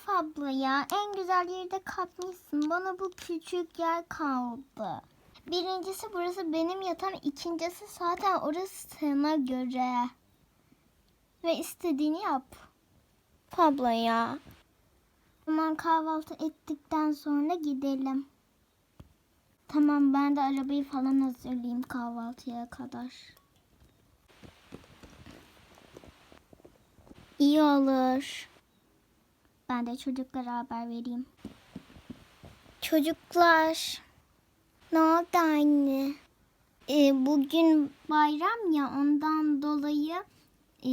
Of abla ya en güzel yerde kapmışsın. Bana bu küçük yer kaldı. Birincisi burası benim yatağım. ikincisi zaten orası sana göre. Ve istediğini yap. Abla ya. Tamam kahvaltı ettikten sonra gidelim. Tamam ben de arabayı falan hazırlayayım kahvaltıya kadar. İyi olur. Ben de çocuklara haber vereyim. Çocuklar. Ne oldu anne? Ee, bugün bayram ya ondan dolayı e,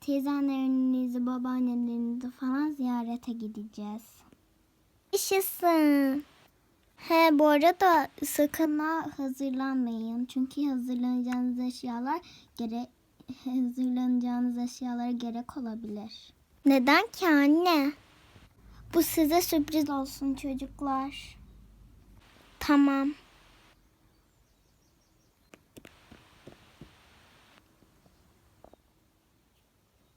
teyzenlerinizi, babaannelerinizi falan ziyarete gideceğiz. Yaşasın. He bu arada sakın ha hazırlanmayın. Çünkü hazırlanacağınız eşyalar gerek hazırlanacağınız eşyalara gerek olabilir. Neden ki anne? Bu size sürpriz olsun çocuklar. Tamam.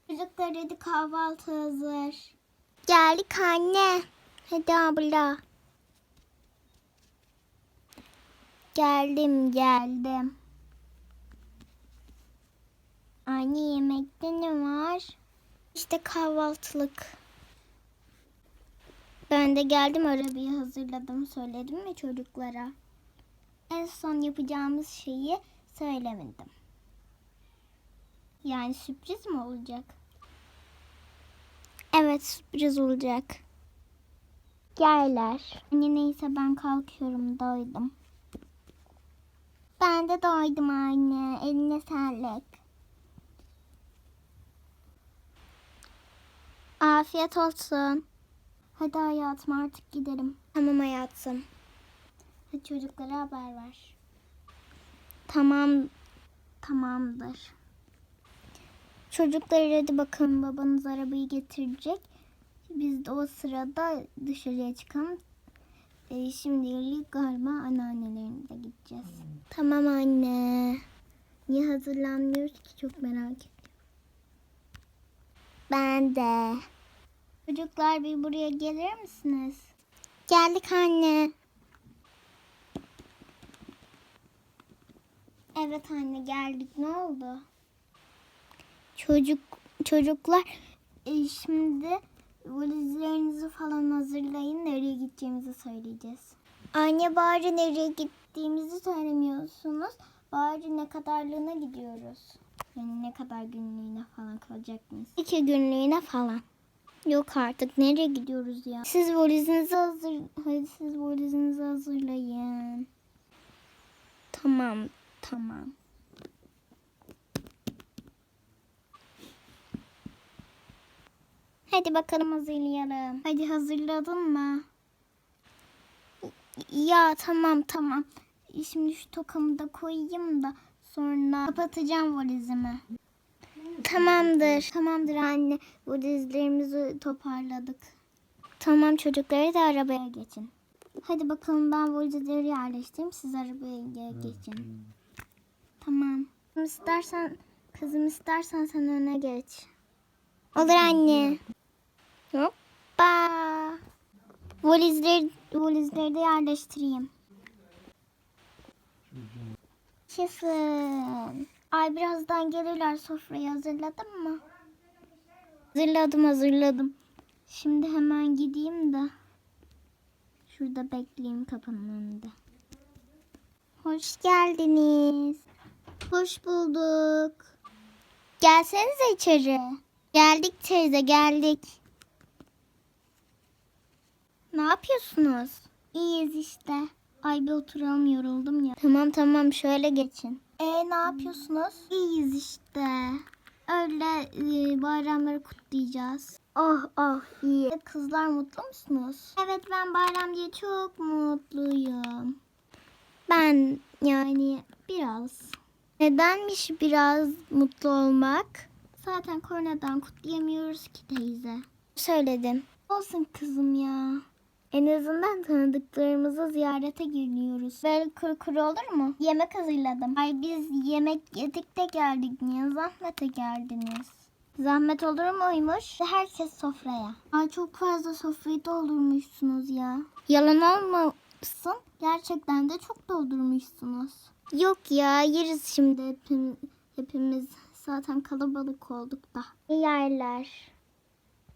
Çocuklar hadi kahvaltı hazır. Geldik anne. Hadi abla. Geldim geldim. Anne yemekte ne var? İşte kahvaltılık. Ben de geldim arabayı hazırladım söyledim mi çocuklara? En son yapacağımız şeyi söylemedim. Yani sürpriz mi olacak? Evet sürpriz olacak. Geller. Anne neyse ben kalkıyorum doydum. Ben de doydum anne. Eline sağlık. Afiyet olsun. Hadi hayatım artık gidelim. Tamam hayatım. Hadi çocuklara haber ver. Tamam. Tamamdır. Çocuklar hadi bakalım babanız arabayı getirecek. Biz de o sırada dışarıya çıkalım. Ee, şimdilik galiba anneannelerimize gideceğiz. Tamam anne. Niye hazırlanmıyoruz ki çok merak ediyorum. Ben de. Çocuklar bir buraya gelir misiniz? Geldik anne. Evet anne geldik. Ne oldu? Çocuk çocuklar e, şimdi valizlerinizi falan hazırlayın. Nereye gideceğimizi söyleyeceğiz. Anne bari nereye gittiğimizi söylemiyorsunuz. Bari ne kadarlığına gidiyoruz. Yani ne kadar günlüğüne falan kalacak mıyız? İki günlüğüne falan. Yok artık nereye gidiyoruz ya? Siz valizinizi hazır hadi siz valizinizi hazırlayın. Tamam, tamam. Hadi bakalım hazırlayalım. Hadi hazırladın mı? Ya tamam tamam. Şimdi şu tokamı da koyayım da sonra kapatacağım valizimi. Tamamdır. Tamamdır anne. Valizlerimizi toparladık. Tamam çocukları da arabaya geçin. Hadi bakalım ben valizleri yerleştireyim. Siz arabaya ge- geçin. Tamam. İstersen kızım istersen sen öne geç. Olur anne. Hoppa. Valizleri, valizleri de yerleştireyim. Yaşasın. Ay birazdan gelirler sofrayı hazırladın mı? Hazırladım hazırladım. Şimdi hemen gideyim de. Şurada bekleyeyim kapının önünde. Hoş geldiniz. Hoş bulduk. Gelsenize içeri. Geldik teyze geldik. Ne yapıyorsunuz? İyiyiz işte. Ay bir oturalım yoruldum ya. Tamam tamam şöyle geçin. E ne yapıyorsunuz? İyiyiz işte. Öyle e, bayramları kutlayacağız. Oh oh iyi. Kızlar mutlu musunuz? Evet ben bayram diye çok mutluyum. Ben yani biraz. Nedenmiş biraz mutlu olmak? Zaten koronadan kutlayamıyoruz ki teyze. Söyledim. Olsun kızım ya. En azından tanıdıklarımızı ziyarete geliyoruz. Böyle kuru kuru olur mu? Yemek hazırladım. Ay biz yemek yedik de geldik. Niye zahmete geldiniz? Zahmet olur muymuş? Herkes sofraya. Ay çok fazla sofrayı doldurmuşsunuz ya. Yalan olmasın. Gerçekten de çok doldurmuşsunuz. Yok ya yeriz şimdi hepimiz, hepimiz. Zaten kalabalık olduk da. Yerler.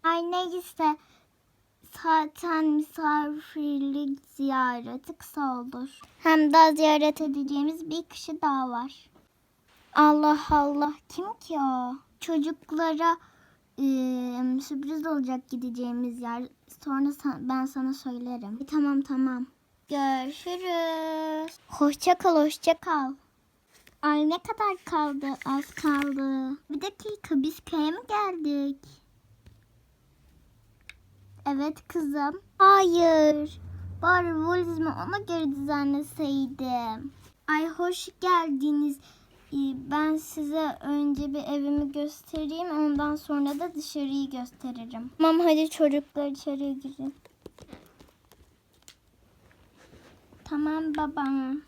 Ay neyse. Zaten misafirlik ziyareti kısa olur. Hem daha ziyaret edeceğimiz bir kişi daha var. Allah Allah kim ki o? Çocuklara e, sürpriz olacak gideceğimiz yer. Sonra sa- ben sana söylerim. E, tamam tamam. Görüşürüz. Hoşça kal hoşça kal. Ay ne kadar kaldı? Az kaldı. Bir dakika biz köye mi geldik? Evet kızım. Hayır. Bari valizimi ona göre düzenleseydim. Ay hoş geldiniz. Ee, Ben size önce bir evimi göstereyim. Ondan sonra da dışarıyı gösteririm. Tamam hadi çocuklar içeriye girin. Tamam babam.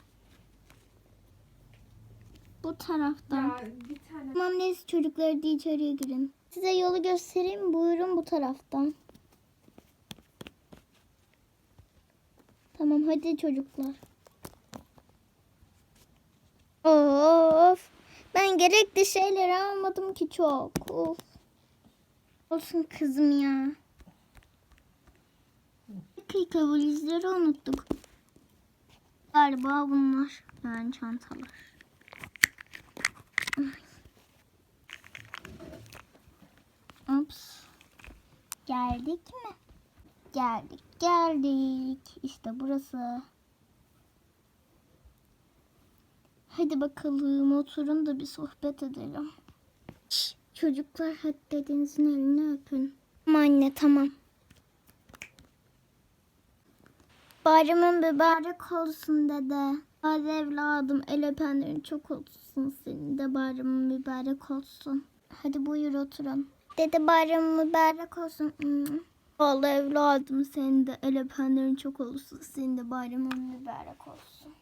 Bu taraftan. Ya bir tane Tamam neyse çocuklar hadi içeriye girin. Size yolu göstereyim. Buyurun bu taraftan. Tamam hadi çocuklar. Of. Ben gerekli şeyleri almadım ki çok. Of. Olsun kızım ya. Dakika valizleri unuttuk. Galiba bunlar. Yani çantalar. Ups. Geldik mi? Geldik, geldik. İşte burası. Hadi bakalım oturun da bir sohbet edelim. Şş, çocuklar hadi dedenizin elini öpün. Tamam anne tamam. Bayramın mübarek olsun dede. Hadi evladım el öpenlerin çok olsun senin de bayramın mübarek olsun. Hadi buyur oturun. Dede bayramın mübarek olsun. Hmm. Vallahi evladım senin de el öpenlerin çok olsun. Senin de bayramın mübarek olsun.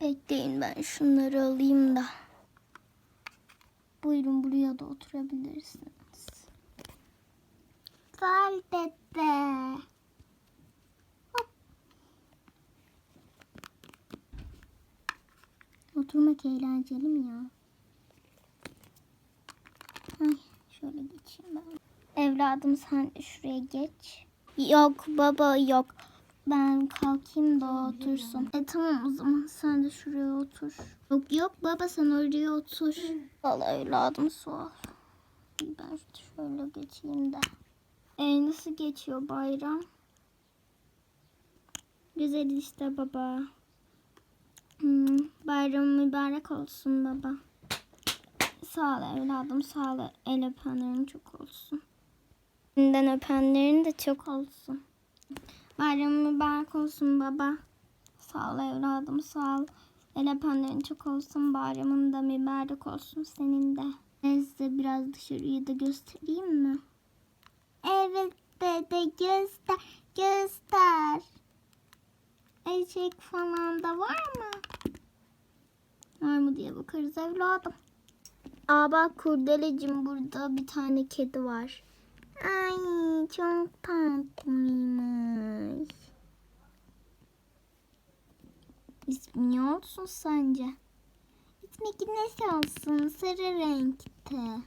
Bekleyin ben şunları alayım da. Buyurun buraya da oturabilirsiniz. Ol dede. Oturmak eğlenceli mi ya? Ay, şöyle geçeyim ben. Evladım sen şuraya geç. Yok baba yok. Ben kalkayım da otursun. E tamam o zaman sen de şuraya otur. Yok yok baba sen oraya otur. Vallahi evladım ol. Ben şöyle geçeyim de. E nasıl geçiyor bayram? Güzel işte baba. Hmm, bayram mübarek olsun baba. Sağ ol evladım sağ ol. El öpenlerin çok olsun. Elinden öpenlerin de çok olsun. Bayram mübarek olsun baba. Sağ ol evladım sağ ol. El öpenlerin çok olsun. Bayramın da mübarek olsun senin de. Ben biraz dışarıyı da göstereyim mi? Evet dede göster göster. Eşek falan da var mı? Var mı diye bakarız evladım. Aa bak kurdelecim burada bir tane kedi var. Ay çok tatlıymış. İsmi ne olsun sence? İsmi güneş olsun sarı renkte.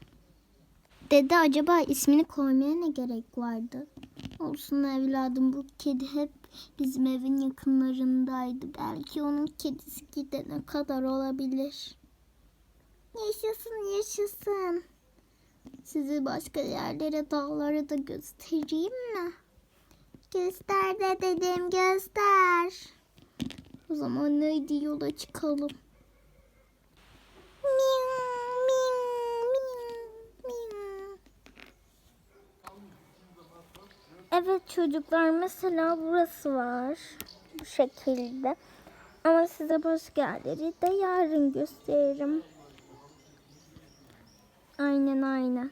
Dede acaba ismini koymaya ne gerek vardı? Olsun evladım bu kedi hep bizim evin yakınlarındaydı. Belki onun kedisi gidene kadar olabilir. Yaşasın yaşasın. Sizi başka yerlere dağlara da göstereyim mi? Göster de dedim göster. O zaman neydi yola çıkalım. Evet çocuklar mesela burası var. Bu şekilde. Ama size başka yerleri de yarın gösteririm. Aynen aynen.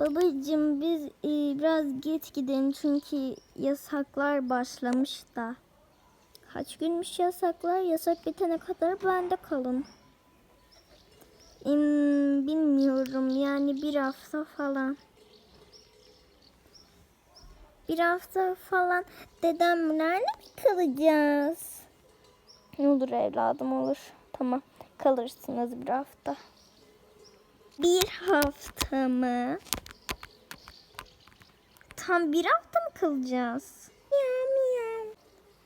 Babacığım biz e, biraz geç gidelim çünkü yasaklar başlamış da. Kaç günmüş yasaklar? Yasak bitene kadar bende kalın. Hmm, bilmiyorum yani bir hafta falan. Bir hafta falan dedemlerle mi kalacağız? Olur evladım olur. Tamam kalırsınız bir hafta. Bir hafta mı? Tam bir hafta mı kalacağız? Miyav miyav.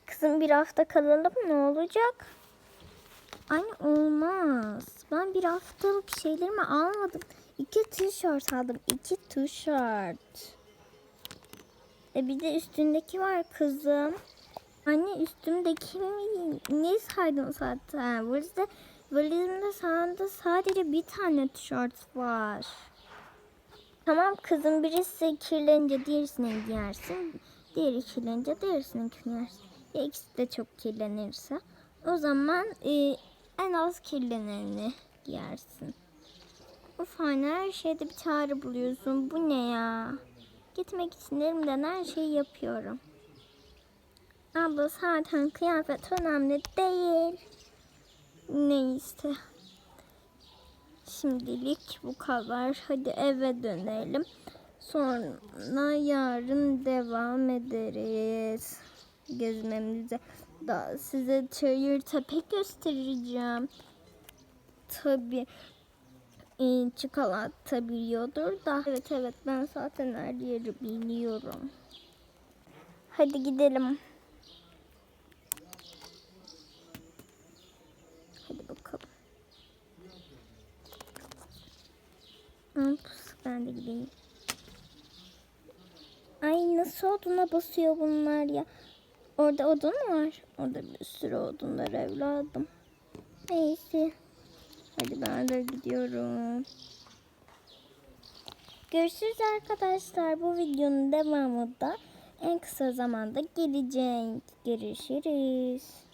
Kızım bir hafta kalalım ne olacak? Anne olmaz. Ben bir haftalık şeylerimi almadım. İki tişört aldım. İki tişört. E bir de üstündeki var kızım. Anne üstümdeki ne saydın zaten? Valizde, valizimde sağında sadece bir tane tişört var. Tamam kızım birisi kirlenince diğerisini giyersin. Diğeri kirlenince diğerisini giyersin. Ya ikisi de çok kirlenirse o zaman e, en az kirleneni giyersin. Of anne her şeyde bir çare buluyorsun. Bu ne ya? Gitmek için elimden her şeyi yapıyorum. Abla zaten kıyafet önemli değil. Neyse. Şimdilik bu kadar. Hadi eve dönelim. Sonra yarın devam ederiz. Gezmemize. Daha size çayır tepe göstereceğim. Tabii e, çikolata biliyordur da. Evet evet ben zaten her yeri biliyorum. Hadi gidelim. Ups, ben de gideyim. Ay nasıl oduna basıyor bunlar ya. Orada odun var. Orada bir sürü odun var evladım. Neyse. Hadi ben de gidiyorum. Görüşürüz arkadaşlar. Bu videonun devamı da en kısa zamanda gelecek. Görüşürüz.